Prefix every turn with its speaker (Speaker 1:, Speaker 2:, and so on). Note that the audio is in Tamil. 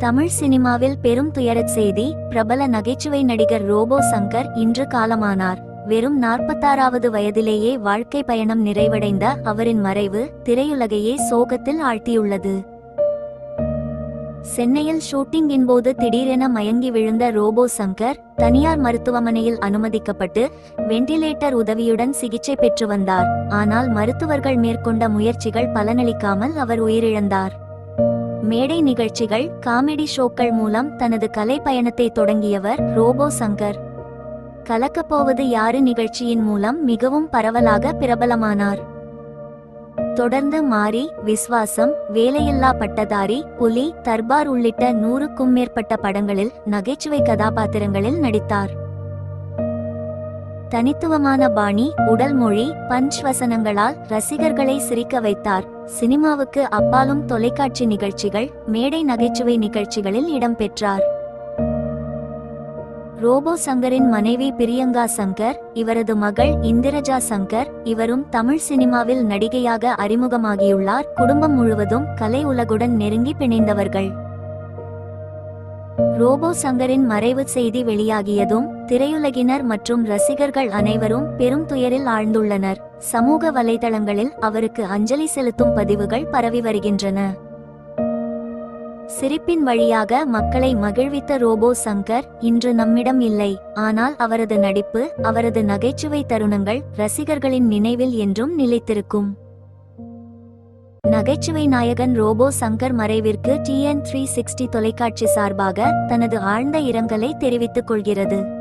Speaker 1: தமிழ் சினிமாவில் பெரும் துயரச் செய்தி பிரபல நகைச்சுவை நடிகர் ரோபோ சங்கர் இன்று காலமானார். வெறும் நாற்பத்தாறாவது வயதிலேயே வாழ்க்கை பயணம் நிறைவடைந்த அவரின் மறைவு திரையுலகையே சோகத்தில் ஆழ்த்தியுள்ளது. சென்னையில் ஷூட்டிங்கின் போது திடீரென மயங்கி விழுந்த ரோபோ சங்கர் தனியார் மருத்துவமனையில் அனுமதிக்கப்பட்டு வெண்டிலேட்டர் உதவியுடன் சிகிச்சை பெற்று வந்தார். ஆனால் மருத்துவர்கள் மேற்கொண்ட முயற்சிகள் பலனளிக்காமல் அவர் உயிரிழந்தார். மேடை நிகழ்ச்சிகள் காமெடி ஷோக்கள் மூலம் தனது கலை பயணத்தை தொடங்கியவர் ரோபோ சங்கர். கலக்கப்போவது யாரு நிகழ்ச்சியின் மூலம் மிகவும் பரவலாக பிரபலமானார். தொடர்ந்து மாரி விஸ்வாசம் வேலையில்லா பட்டதாரி புலி தர்பார் உள்ளிட்ட நூறுக்கும் மேற்பட்ட படங்களில் நகைச்சுவை கதாபாத்திரங்களில் நடித்தார். தனித்துவமான பாணி உடல் மொழி பஞ்ச் வசனங்களால் ரசிகர்களை சிரிக்க வைத்தார். சினிமாவுக்கு அப்பாலும் தொலைக்காட்சி நிகழ்ச்சிகள் மேடை நகைச்சுவை நிகழ்ச்சிகளில் இடம்பெற்றார் ரோபோ சங்கரின் மனைவி பிரியங்கா சங்கர் இவரது மகள் இந்திரஜா சங்கர் இவரும் தமிழ் சினிமாவில் நடிகையாக அறிமுகமாகியுள்ளார். குடும்பம் முழுவதும் கலை உலகுடன் நெருங்கி பிணைந்தவர்கள். ரோபோ சங்கரின் மறைவு செய்தி வெளியாகியதும் திரையுலகினர் மற்றும் ரசிகர்கள் அனைவரும் பெரும் துயரில் ஆழ்ந்துள்ளனர். சமூக வலைதளங்களில் அவருக்கு அஞ்சலி செலுத்தும் பதிவுகள் பரவி வருகின்றன. சிரிப்பின் வழியாக மக்களை மகிழ்வித்த ரோபோ சங்கர் இன்று நம்மிடம் இல்லை. ஆனால் அவரது நடிப்பு அவரது நகைச்சுவை தருணங்கள் ரசிகர்களின் நினைவில் என்றும் நிலைத்திருக்கும். நகைச்சுவை நாயகன் ரோபோ சங்கர் மறைவிற்கு டிஎன் த்ரீ சிக்ஸ்டி தொலைக்காட்சி சார்பாக தனது ஆழ்ந்த இரங்கலை தெரிவித்துக் கொள்கிறது.